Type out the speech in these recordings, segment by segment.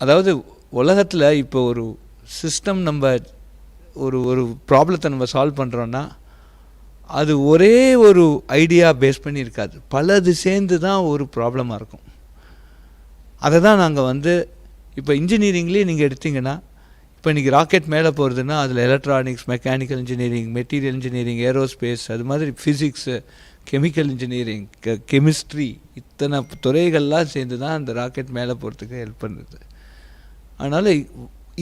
அதாவது உலகத்தில் இப்போ ஒரு சிஸ்டம் நம்ம ஒரு ஒரு ப்ராப்ளத்தை நம்ம சால்வ் பண்ணுறோன்னா அது ஒரே ஒரு ஐடியா பேஸ் பண்ணி இருக்காது. பலது சேர்ந்து தான் ஒரு ப்ராப்ளமாக இருக்கும். அதை தான் நாங்கள் வந்து இப்போ இன்ஜினியரிங்லேயே நீங்கள் எடுத்திங்கன்னா இப்போ இன்றைக்கி ராக்கெட் மேலே போகிறதுனா அதில் electronics mechanical engineering material engineering aerospace அது மாதிரி ஃபிசிக்ஸு கெமிக்கல் இன்ஜினியரிங் கெமிஸ்ட்ரி இத்தனை துறைகள்லாம் சேர்ந்து தான் அந்த ராக்கெட் மேலே போகிறதுக்கு ஹெல்ப் பண்ணுது. அதனால்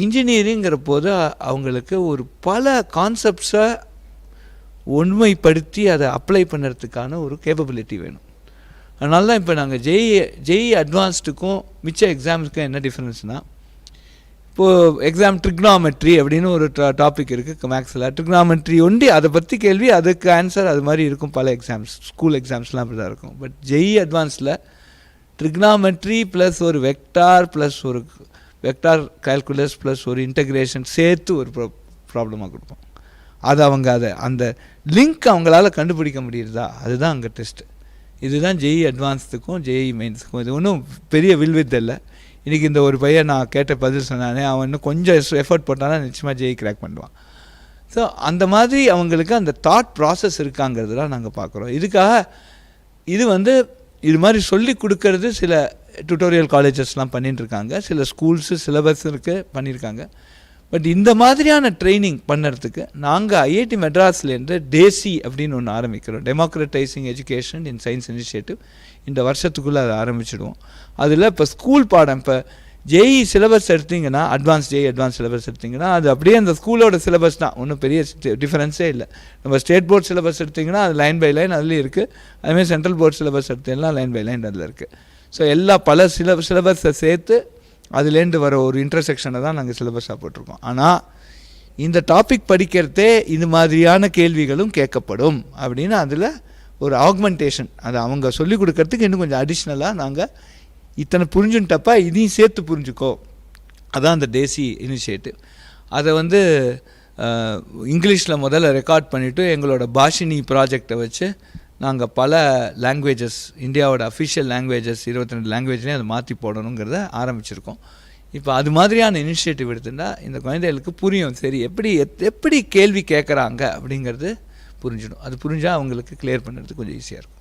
இன்ஜினியரிங்கிற போது அவங்களுக்கு ஒரு பல கான்செப்ட்ஸை உண்மைப்படுத்தி அதை அப்ளை பண்ணுறதுக்கான ஒரு கேப்பபிலிட்டி வேணும். அதனால தான் இப்போ நாங்கள் ஜெய் ஜெய் அட்வான்ஸ்டுக்கும் மிச்ச எக்ஸாம்ஸுக்கும் என்ன டிஃப்ரென்ஸ்னால் இப்போது எக்ஸாம் ட்ரிக்னாமெட்ரி அப்படின்னு ஒரு டாபிக் இருக்குது மேக்ஸில் ட்ரிக்னாமெட்ரி ஒண்டி அதை பற்றி கேள்வி அதுக்கு ஆன்சர் அது மாதிரி இருக்கும் பல எக்ஸாம்ஸ் ஸ்கூல் எக்ஸாம்ஸ்லாம் அப்படி தான் இருக்கும். பட் ஜெய் அட்வான்ஸில் ட்ரிக்னாமெட்ரி ப்ளஸ் ஒரு வெக்டார் ப்ளஸ் ஒரு வெக்டார் கால்குலஸ் ப்ளஸ் ஒரு இன்டகிரேஷன் சேர்த்து ஒரு ப்ரா ப்ராப்ளமாக கொடுப்போம். அது அவங்க அதை அந்த லிங்க் அவங்களால கண்டுபிடிக்க முடியுறதா அதுதான் அங்கே டெஸ்ட்டு இதுதான் ஜெய் அட்வான்ஸுக்கும் ஜெய் மெயின்ஸுக்கும் இது ஒன்றும் பெரிய வில்வித் இல்லை இன்றைக்கி இந்த ஒரு பையன் நான் கேட்ட பதில் சொன்னானே அவன் இன்னும் கொஞ்சம் எஃபர்ட் போட்டானா நிச்சயமாக ஜெய் கிராக் பண்ணுவான். ஸோ அந்த மாதிரி அவங்களுக்கு அந்த தாட் ப்ராசஸ் இருக்காங்கிறதுலாம் நாங்கள் பார்க்குறோம். இதுக்காக இது வந்து இது மாதிரி சொல்லி கொடுக்கறது சில டுட்டோரியல் காலேஜஸ்லாம் பண்ணிட்டுருக்காங்க சில ஸ்கூல்ஸு சிலபஸ் இருக்குது பண்ணியிருக்காங்க பட் இந்த மாதிரியான ட்ரைனிங் பண்ணுறதுக்கு நாங்கள் ஐஐடி மெட்ராஸ்லேருந்து டேசி அப்படின்னு ஒன்று ஆரம்பிக்கிறோம். Democratizing education in science initiative இந்த வருஷத்துக்குள்ளே அதை ஆரம்பிச்சிடுவோம். அதில் இப்போ ஸ்கூல் பாடம் இப்போ ஜேஇ சிலபஸ் எடுத்தீங்கன்னா அட்வான்ஸ் ஜேஇ அட்வான்ஸ் சிலபஸ் எடுத்திங்கன்னா அது அப்படியே அந்த ஸ்கூலோட சிலபஸ் தான். ஒன்றும் பெரிய டிஃப்ரென்ஸே இல்லை. நம்ம ஸ்டேட் போர்ட் சிலபஸ் எடுத்திங்கன்னா அது லைன் பை லைன் அதுலேயும் இருக்குது அதுமாதிரி சென்ட்ரல் போர்ட் சிலபஸ் எடுத்தீங்கன்னா லைன் பை லைன் அதில் இருக்குது ஸோ எல்லா பல சில சிலபஸை சேர்த்து அதுலேருந்து வர ஒரு இன்டர்செக்ஷனை தான் நாங்கள் சிலபஸாக போட்டிருக்கோம். ஆனால் இந்த டாபிக் படிக்கிறதே இது மாதிரியான கேள்விகளும் கேட்கப்படும் அப்படின்னு அதில் ஒரு ஆக்மெண்டேஷன் அதை அவங்க சொல்லிக் கொடுக்கறதுக்கு இன்னும் கொஞ்சம் அடிஷ்னலாக நாங்கள் இத்தனை புரிஞ்சுன்ட்டப்ப இதையும் சேர்த்து புரிஞ்சுக்கோ. அதான் அந்த தேசி இனிஷியேட்டிவ் அதை வந்து இங்கிலீஷில் முதல்ல ரெக்கார்ட் பண்ணிவிட்டு எங்களோட பாஷினி ப்ராஜெக்டை வச்சு நாங்கள் பல லாங்குவேஜஸ் இந்தியாவோட அஃபிஷியல் லாங்குவேஜஸ் இருபத்தி ரெண்டு லாங்குவேஜ்லேயும் அதை மாற்றி போடணுங்கிறத ஆரம்பிச்சிருக்கோம். இப்போ அது மாதிரியான இனிஷியேட்டிவ் எடுத்துட்டா இந்த குழந்தைகளுக்கு புரியும். சரி எப்படி எத் எப்படி கேள்வி கேட்குறாங்க அப்படிங்கிறது புரிஞ்சிடும். அது புரிஞ்சால் அவங்களுக்கு கிளியர் பண்ணுறது கொஞ்சம் ஈஸியாக இருக்கும்.